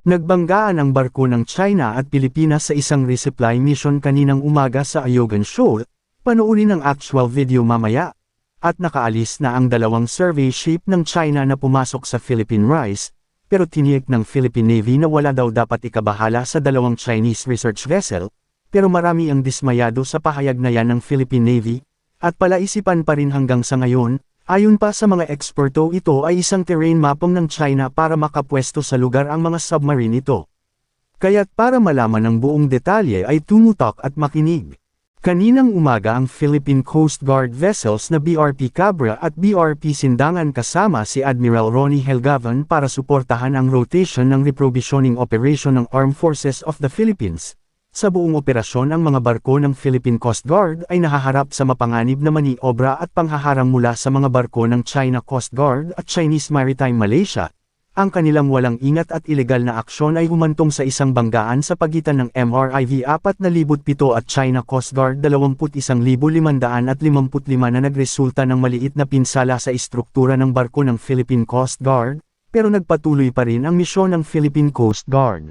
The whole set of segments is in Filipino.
Nagbanggaan ang barko ng China at Pilipinas sa isang resupply mission kaninang umaga sa Ayogan Shoal, panoorin ang actual video mamaya. At nakaalis na ang dalawang survey ship ng China na pumasok sa Philippine Rice, pero tiniyak ng Philippine Navy na wala daw dapat ikabahala sa dalawang Chinese research vessel, pero marami ang dismayado sa pahayag na yan ng Philippine Navy, at palaisipan pa rin hanggang sa ngayon, ayon pa sa mga eksperto ito ay isang terrain mapping ng China para makapwesto sa lugar ang mga submarine ito. Kaya't para malaman ang buong detalye ay tumutok at makinig. Kaninang umaga ang Philippine Coast Guard vessels na BRP Cabra at BRP Sindangan kasama si Admiral Ronnie Helgavan para suportahan ang rotation ng reprovisioning operation ng Armed Forces of the Philippines. Sa buong operasyon ang mga barko ng Philippine Coast Guard ay nahaharap sa mapanganib na maniobra at panghaharang mula sa mga barko ng China Coast Guard at Chinese Maritime Malaysia. Ang kanilang walang ingat at ilegal na aksyon ay humantong sa isang banggaan sa pagitan ng MRIV 4007 at China Coast Guard 21,555 na nagresulta ng maliit na pinsala sa istruktura ng barko ng Philippine Coast Guard, pero nagpatuloy pa rin ang misyon ng Philippine Coast Guard.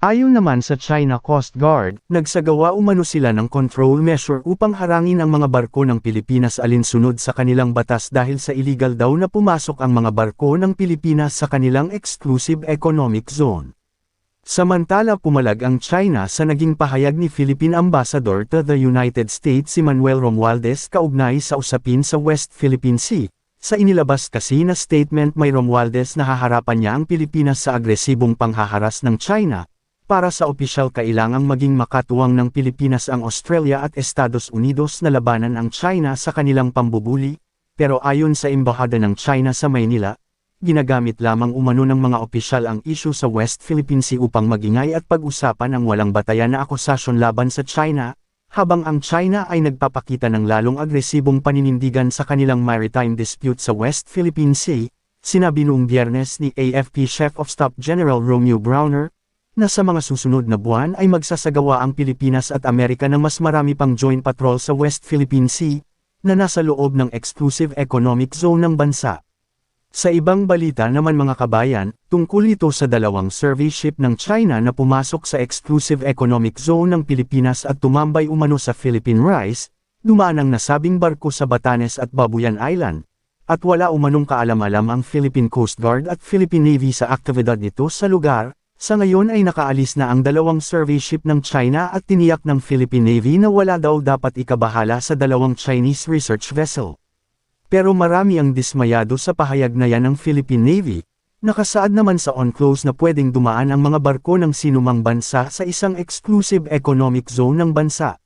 Ayon naman sa China Coast Guard, nagsagawa umano sila ng control measure upang harangin ang mga barko ng Pilipinas alinsunod sa kanilang batas dahil sa illegal daw na pumasok ang mga barko ng Pilipinas sa kanilang exclusive economic zone. Samantala pumalag ang China sa naging pahayag ni Philippine Ambassador to the United States si Manuel Romualdez kaugnay sa usapin sa West Philippine Sea. Sa inilabas kasi na statement may Romualdez na haharapan niya ang Pilipinas sa agresibong panghaharas ng China. Para sa opisyal kailangang maging makatuwang ng Pilipinas ang Australia at Estados Unidos na labanan ang China sa kanilang pambubuli, pero ayon sa Embahada ng China sa Maynila, ginagamit lamang umano ng mga opisyal ang issue sa West Philippine Sea upang magingay at pag-usapan ang walang batayan na akusasyon laban sa China, habang ang China ay nagpapakita ng lalong agresibong paninindigan sa kanilang maritime dispute sa West Philippine Sea, sinabi noong biyernes ni AFP Chief of Staff General Romeo Browner, na sa mga susunod na buwan ay magsasagawa ang Pilipinas at Amerika ng mas marami pang joint patrol sa West Philippine Sea, na nasa loob ng exclusive economic zone ng bansa. Sa ibang balita naman mga kabayan, tungkol ito sa dalawang survey ship ng China na pumasok sa exclusive economic zone ng Pilipinas at tumambay umano sa Philippine Rice, dumaan ang nasabing barko sa Batanes at Babuyan Island, at wala umanong kaalam-alam ang Philippine Coast Guard at Philippine Navy sa aktibidad nito sa lugar, sa ngayon ay nakaalis na ang dalawang survey ship ng China at tiniyak ng Philippine Navy na wala daw dapat ikabahala sa dalawang Chinese research vessel. Pero marami ang dismayado sa pahayag na yan ng Philippine Navy. Nakasaad naman sa on-close na pwedeng dumaan ang mga barko ng sinumang bansa sa isang exclusive economic zone ng bansa.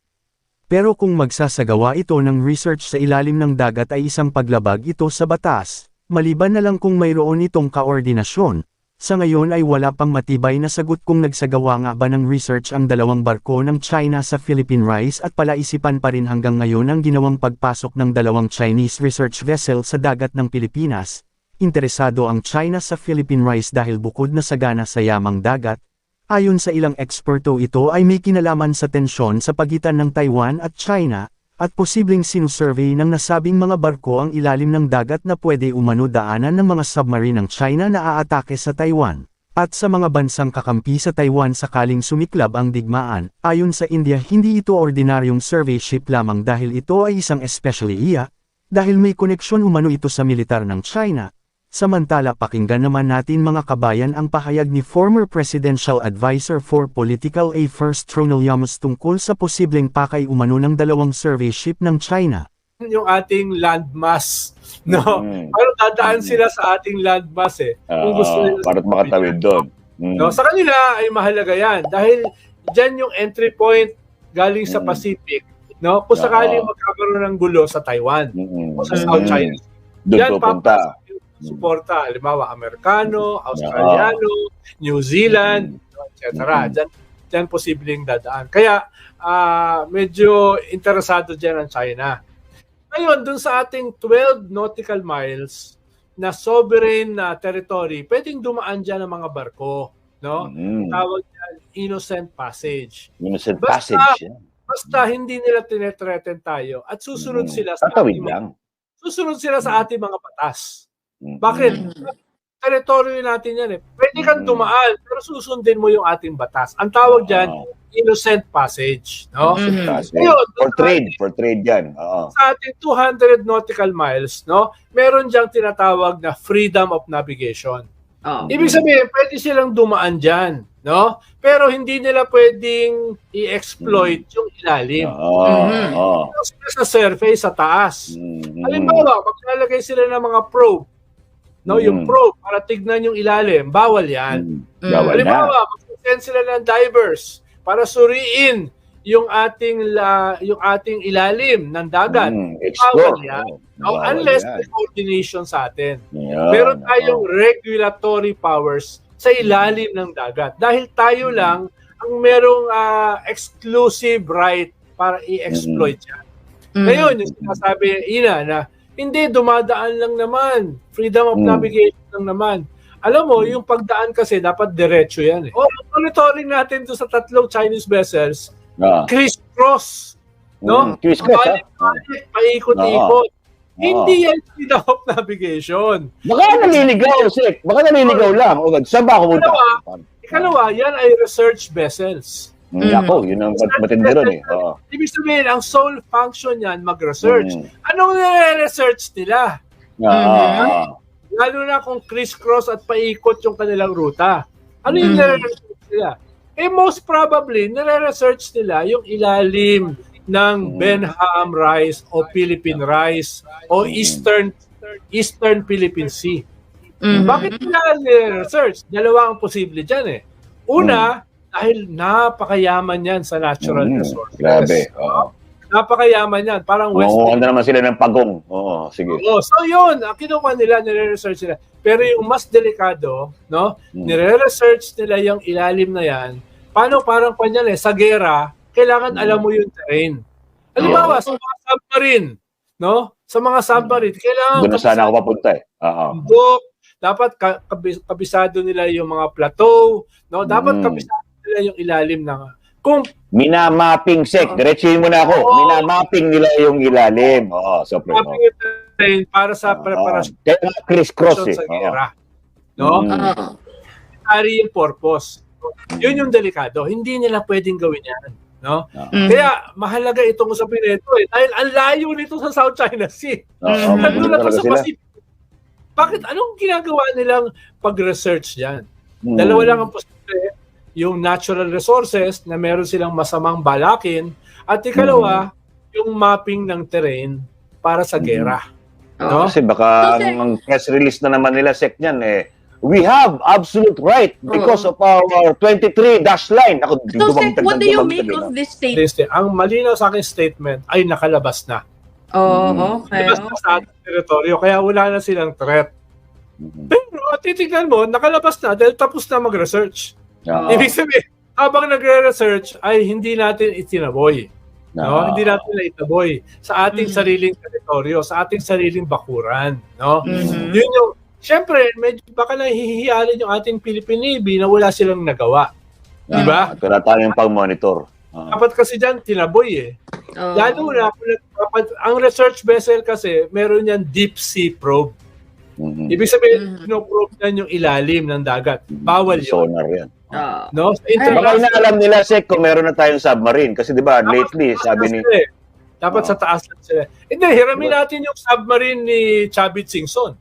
Pero kung magsasagawa ito ng research sa ilalim ng dagat ay isang paglabag ito sa batas, maliban na lang kung mayroon itong kaordinasyon, sa ngayon ay wala pang matibay na sagot kung nagsagawa nga ba ng research ang dalawang barko ng China sa Philippine Rice at palaisipan pa rin hanggang ngayon ang ginawang pagpasok ng dalawang Chinese research vessel sa dagat ng Pilipinas. Interesado ang China sa Philippine Rice dahil bukod na sagana sa yamang dagat, ayon sa ilang eksperto ito ay may kinalaman sa tensyon sa pagitan ng Taiwan at China, at posibleng sinusurvey ng nasabing mga barko ang ilalim ng dagat na pwede umano daanan ng mga submarine ng China na aatake sa Taiwan. At sa mga bansang kakampi sa Taiwan sakaling sumiklab ang digmaan, ayon sa India hindi ito ordinaryong survey ship lamang dahil ito ay isang especially iya, dahil may koneksyon umano ito sa militar ng China. Samantala pakinggan naman natin mga kabayan ang pahayag ni former Presidential Advisor for Political Affairs Tronel Yamas tungkol sa posibleng pakay umano ng dalawang survey ship ng China. yung ating landmass. No? Mm. Pero dadaan Mm. sila sa ating landmass eh. Kung Oo, gusto nila para makatawid doon. Mm. No, sa kanila ay mahalaga yan dahil dyan yung entry point galing sa Mm. Pacific. No? Kung sakaling magkakaroon ng gulo sa Taiwan Mm-mm. o sa South Mm. China. Doon Yan pupunta. yung suporta. Halimbawa, Amerikano, Australiano, New Zealand, etc. Mm. Dyan, dyan posibleng dadaan. Kaya, ah, medyo interesado dyan ang China. Ngayon, dun sa ating 12 nautical miles na sovereign na territory, pwedeng dumaan dyan ang mga barko. No? Mm. Tawag dyan, innocent passage. Innocent Basta- passage. yan. Basta hindi nila tinetreaten tayo at susunod Mm. sila sa Tatawid ating, lang. susunod sila sa ating mga batas. Mm. Bakit? Mm. Teritoryo natin yan eh. Pwede kang Mm. dumaan, pero susundin mo yung ating batas. Ang tawag dyan, Oo. innocent passage. No? Innocent Mhm. passage. Ngayon, For trade. For trade yan. Oo. Sa ating 200 nautical miles, no, meron diyang tinatawag na freedom of navigation. Oh. Ibig sabihin, pwede silang dumaan dyan. No? Pero hindi nila pwedeng i-exploit yung ilalim. Oo. Mhm. Oo. Sila sa surface, sa taas. Mm. Halimbawa, maglalagay sila ng mga probe. No, yung Mm. probe para tignan yung ilalim, bawal yan. Mm. Mm. Bawal na. Halimbawa, mag-send sila ng divers para suriin yung ating la, yung ating ilalim ng dagat. Mm. Explore. Bawal yan. Oo. No, Bawal unless yan. may coordination sa atin. Yan. Meron tayong Oo. regulatory powers sa ilalim ng dagat. Dahil tayo Mm. lang ang merong ah, exclusive right para i-exploit yan. Mm. Ngayon, yung sinasabi Ina na hindi, dumadaan lang naman. Freedom of Mm. navigation lang naman. Alam mo, Mm. yung pagdaan kasi dapat diretso yan eh. O, monitoring natin to sa tatlong Chinese vessels, Ah. criss-cross. No? Mm. Ha? Balik-balik, paikot-ikot. Oo. Hindi yan freedom of navigation. Baka naliligaw, Sek. Baka naliligaw lang. O, saan ba ako punta? Dalawa. Ikalawa, yan ay research vessels. Mm. Ako, yun ang mat- matindi ron eh. Oo. Ibig sabihin, ang sole function yan, mag-research. Mm. Anong nire-research nila? Ah, ah. Lalo na kung crisscross at paikot yung kanilang ruta. Ano yung Mhm. nire-research nila? Eh most probably, nire-research nila yung ilalim ng Mhm. Benham Rice o Philippine Rice o Mhm. Eastern Eastern Philippine Sea. Mhm. Bakit nila nire-research? Dalawa ang posible dyan eh. Una, dahil napakayaman yan sa natural Mm. resources. Grabe. Oo. Napakayaman yan. Parang West Mangunguha na naman sila ng pagong. Oo, sige. Oo, so yun, ang kinuha nila, nire-research nila. Pero yung mas delikado, no, Mm. nire-research nila yung ilalim na yan. Paano parang kanyan eh, sa gera, kailangan Mm. alam mo yung terrain. Halimbawa, sa mga submarine, no? Sa mga submarine, kailangan Doon na sana ako papunta eh. Oo. bundok, dapat ka- kabis- kabisado nila yung mga plateau, no? Dapat Mm. kabisado nila yung ilalim ng kung Minamapping sec. Diretsuhin mo na ako. Oo. Minamapping nila yung ilalim. Oo, super. mapping yung terrain para sa preparasyon Kaya nga criss-cross eh. sa Oo. gera. No? Mm. Ari yung purpose. Yun yung delikado. Hindi nila pwedeng gawin yan. No? Mhm. Kaya mahalaga itong usapin nito eh. Dahil ang layo nito sa South China Sea. Mm. Nandun na sa. Pacific. Bakit? Anong ginagawa nilang pag-research dyan? Mm. Dalawa lang ang posible. Yung natural resources na meron silang masamang balakin. At ikalawa, yung mapping ng terrain para sa Mm. gera. Oo. No? Kasi baka So, ang, press release na naman nila sec niyan eh. We have absolute right because of our 23 dash line. Ako, So, Seth, what do you make of this state? This, ang malinaw sa akin statement ay nakalabas na. Oh, okay. Labas na sa ating teritoryo. Kaya wala na silang threat. Mhm. Pero titignan mo, nakalabas na dahil tapos na mag-research. Oo. Ibig sabihin, habang nagre-research ay hindi natin itinaboy. No? Oo. Hindi natin na itaboy sa ating Mhm. sariling teritoryo, sa ating sariling bakuran. No? Mhm. Yun yung, syempre, medyo baka nahihiyarin yung ating Philippine Navy na wala silang nagawa. Di ba? Ah, Kaya tayo yung pang-monitor. Ah. Dapat kasi dyan, tinaboy eh. Oo. Lalo na, kung nag- ang research vessel kasi, meron yan deep sea probe. Mhm. Ibig sabihin, Mhm. pinoprobe yan yung ilalim ng dagat. Bawal yun. Sonar yan. No? Sa Baka inaalam nila, Sek, kung meron na tayong submarine. Kasi di ba, lately, sabi ni... eh. Dapat sa taas lang sila. Hindi, hiramin natin yung submarine ni Chavit Singson.